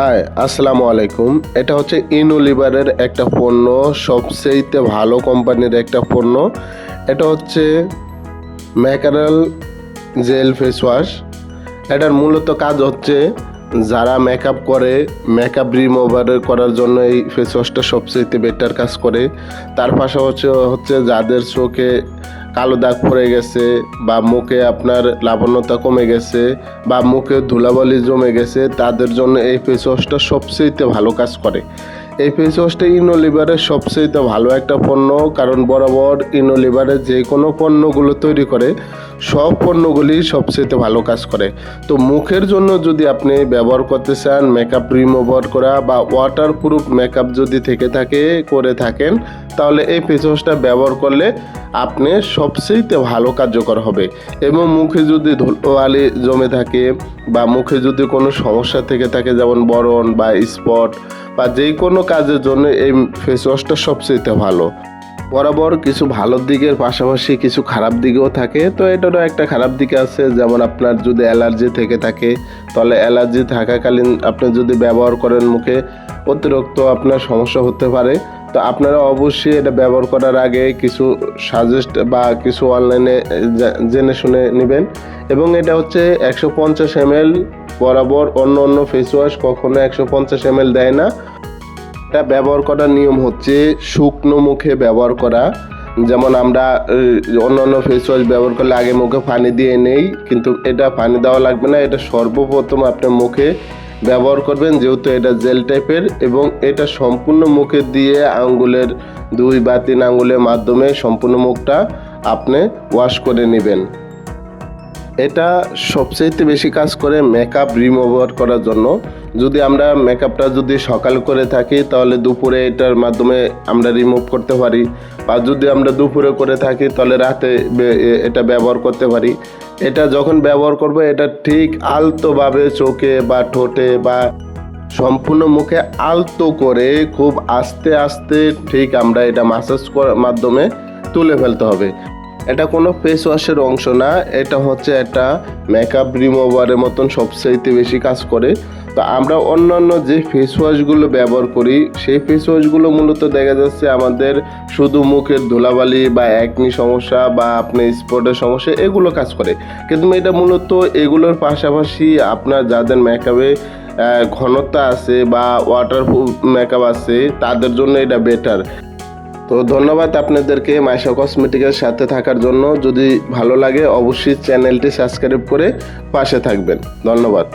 High, আসসালামু আলাইকুম। এটা হচ্ছে ইনোলিভারের একটা পণ্য সবচেয়েতে ভালো কোম্পানির একটা পণ্য। এটা হচ্ছে ম্যাকারাল জেল ফেস ওয়াশ। এটার মূলত কাজ হচ্ছে যারা মেকআপ করে মেকআপ রিমুভার করার জন্য এই ফেস ওয়াশটা সবচেয়ে বেটার কাজ করে। তার পাশাপাশি হচ্ছে যাদের চোখে কালো দাগ পড়ে গেছে, বা মুখে আপনার লাবণ্যতা কমে গেছে, বা মুখে ধুলাবালি জমে গেছে, তাদের জন্য এই ফেস ওয়াশটা সবচেয়ে ভালো কাজ করে। এই ফেস ওয়াশটা ইনোলিভারের সবচেয়ে ভালো একটা পণ্য, কারণ বরাবর ইনোলিভারের যে কোনো পণ্যগুলো তৈরি করে, সব পণ্যগুলি সবচেয়ে ভালো কাজ করে। তো মুখের জন্য যদি আপনি ব্যবহার করতে চান মেকআপ রিমুভার করা বা ওয়াটার প্রুফ মেকআপ যদি থেকে থাকে, করে থাকেন, তাহলে এই ফেস ওয়াশটা ব্যবহার করলে আপনি সবচেয়ে ভালো কার্যকর হবে। এবং মুখে যদি ধুলোবালি জমে থাকে বা মুখে যদি কোনো সমস্যা থেকে থাকে, যেমন বরণ বা স্পট বা যে কোনো কাজের জন্য এই ফেস ওয়াশটা সবচেয়ে ভালো। বরাবর কিছু ভালো দিকের পাশাপাশি কিছু খারাপ দিকেও থাকে। তো এটারও একটা খারাপ দিক আছে, যেমন আপনার যদি অ্যালার্জি থেকে থাকে, তাহলে অ্যালার্জি থাকাকালীন আপনি যদি ব্যবহার করেন মুখে, অতিরিক্ত আপনার সমস্যা হতে পারে। তো আপনারা অবশ্যই এটা ব্যবহার করার আগে কিছু সাজেস্ট বা কিছু অনলাইনে জেনে শুনে নেবেন। এবং এটা হচ্ছে একশো পঞ্চাশ এমএল বরাবর অন্য অন্য ফেস ওয়াশ কখনো একশো পঞ্চাশ এমএল দেয় না। এটা ব্যবহার করার নিয়ম হচ্ছে শুকনো মুখে ব্যবহার করা। যেমন আমরা অন্য অন্য ফেস ওয়াশ ব্যবহার করলে আগে মুখে পানি দিয়ে নেই, কিন্তু এটা পানি দেওয়া লাগবে না, এটা সর্বপ্রথম আপনার মুখে ব্যবহার করবেন, যেহেতু এটা জেল টাইপের এবং এটা সম্পূর্ণ মুখে দিয়ে আঙ্গুলের দুই বা তিন আঙ্গুলের মাধ্যমে সম্পূর্ণ মুখটা আপনি ওয়াশ করে নেবেন। এটা সবচেয়ে বেশি কাজ করে মেকআপ রিমুভার করার জন্য। যদি আমরা মেকআপটা যদি সকাল করে থাকি, তাহলে দুপুরে এটার মাধ্যমে আমরা রিমুভ করতে পারি। বা যদি আমরা দুপুরে করে থাকি, তাহলে রাতে এটা ব্যবহার করতে পারি। এটা যখন ব্যবহার করব, এটা ঠিক আলতোভাবে চোখে বা ঠোঁটে বা সম্পূর্ণ মুখে আলতো করে খুব আস্তে আস্তে ঠিক আমরা এটা মাসাজ করার মাধ্যমে তুলে ফেলতে হবে। এটা কোনো ফেস ওয়াশের অংশ না, এটা হচ্ছে একটা মেকআপ রিমুভারের মতন সবচাইতে বেশি কাজ করে। তো আমরা অন্যান্য যে ফেস ওয়াশগুলো ব্যবহার করি, সেই ফেস ওয়াশগুলো মূলত দেখা যাচ্ছে আমাদের শুধু মুখের ধুলাবালি বা একনি সমস্যা বা আপনি স্পটের সমস্যা, এগুলো কাজ করে। কিন্তু এটা মূলত এগুলোর পাশাপাশি আপনার যাদের মেকআপে ঘনত্ব আছে বা ওয়াটারপ্রুফ মেকআপ আছে, তাদের জন্য এটা বেটার তো ধন্যবাদ আপনাদেরকে মাইশা কসমেটিকের সাথে থাকার জন্য। যদি ভালো লাগে, অবশ্যই চ্যানেলটি সাবস্ক্রাইব করে পাশে থাকবেন। ধন্যবাদ।